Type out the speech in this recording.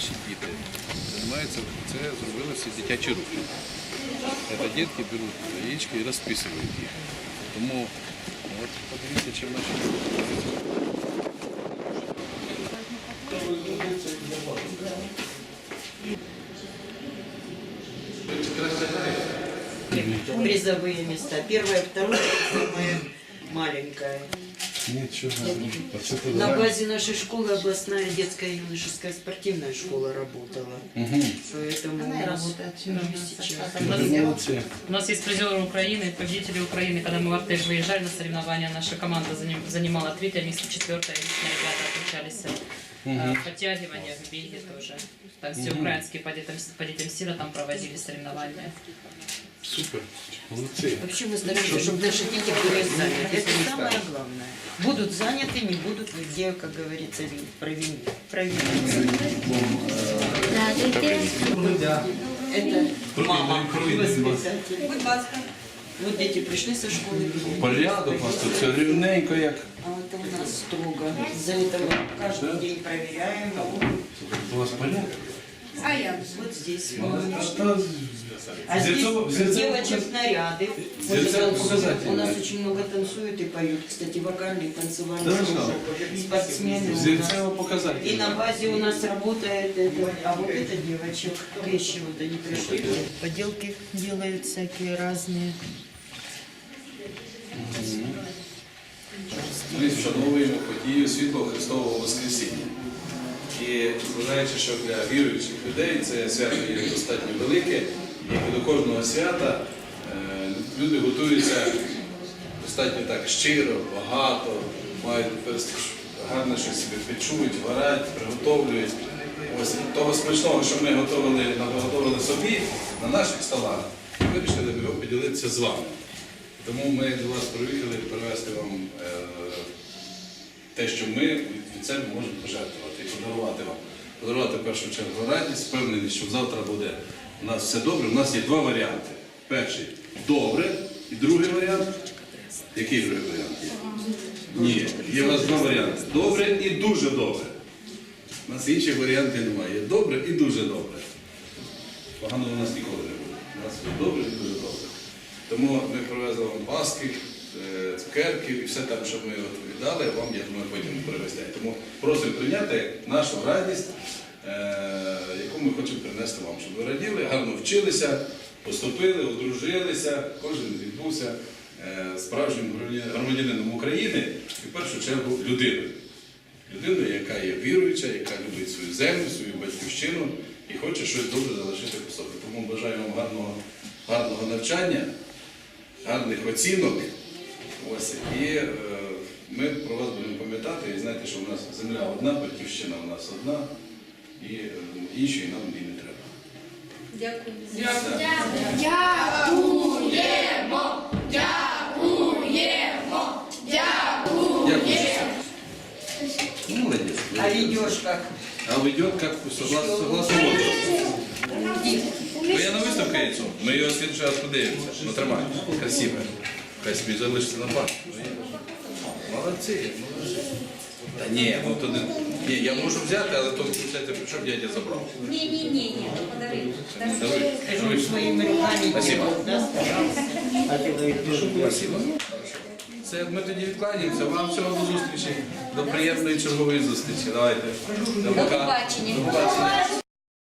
наші діти займаються, це зробили всі дитячі руки. Це дітки беруть яєчки і розписують їх. Тому от подивіться, чим наші діти. Призовые места. Первое, второе, самое маленькое. Нічого. Оце На базе нашей школы областная детская и юношеская спортивная школа работала. Поэтому у нас сейчас. У нас, Молодці. у нас есть призеры Украины, победители Украины. Когда мы в Артель выезжали на соревнования, наша команда заним- занимала третье место, четвертое место. Ребята отличались э, подтягивания в беге тоже. Так, все украинские по детям, по детям сила там проводили соревнования. Супер. Молодці. Вообще мы стараемся, чтобы наши дети были заняты. Это самое главное. Будут заняты, не будут везде, как говорится, ви- провини- провиниться. Это мама, воспитатель. Вот дети пришли со школы. Порядок у вас тут все рівненько як. А это у нас строго. За это мы каждый день проверяем. У вас порядок? Вот здесь. А здесь у зерцово девочек наряды. Вот. У нас очень много танцуют и поют. Кстати, вокальные, танцевальные Да, кружок. Спортсмены у нас. Зерцево И показати. на базе у нас работает это, а вот это девочек. Вещи вот они пришли. Поделки делают всякие разные. Вшановуємо подію світлого Христового Воскресіння. І зважаючи, що для віруючих людей це свято є достатньо велике, і до кожного свята е, люди готуються достатньо так щиро, багато, мають гарно щось собі печуть, варять, приготовлюють. Ось того смачного, що ми готували, наготовили собі на наших столах, вирішили поділитися з вами. Тому ми до вас приїхали привезти вам е, те, що ми від себе можемо пожертвувати і подарувати вам. Подарувати в першу чергу радість, впевнений, що завтра буде у нас все добре. У нас є два варіанти. Перший добре, і другий варіант. Який другий варіант є? Ні, є у нас два варіанти. Добре і дуже добре. У нас інших варіантів немає. Є добре і дуже добре. Поганого у нас ніколи не буде. У нас є добре і дуже добре. Тому ми привезли вам паски, цукерки і все там, що ми віддали, вам, я думаю, потім привезти. Тому просимо прийняти нашу радість, е, яку ми хочемо принести вам, щоб ви раділи, гарно вчилися, поступили, одружилися, кожен відбувся е, справжнім громадянином України і в першу чергу людиною. Людиною, яка є віруюча, яка любить свою землю, свою батьківщину і хоче щось добре залишити по собі. Тому бажаю вам гарного, гарного навчання, гарних оцінок. Ось, і е, ми про вас будемо пам'ятати і знайте, що у нас земля одна, батьківщина у нас одна, і е, іншої нам і не треба. Дякую. Ну, молодець. А ведешь как? А ведет как согласно, согласно. Ну я на виставку яйцо. Ми його слідчий раз подивимося. Ну тримай. Красиве. Хай собі залишиться на пам'ять. Молодці, молодці. Та ні, ну то не. Ні, я можу взяти, але то виходить, прийшов дядя забрав. Не-не-не, подари. Давай. Скажу, своими руками Спасибо. да, старался. А ты говоришь, Спасибо. Це ми тоді відкланяємося. Вам всього до зустрічі. До приємної чергової зустрічі. Давайте. До До побачення. До побачення.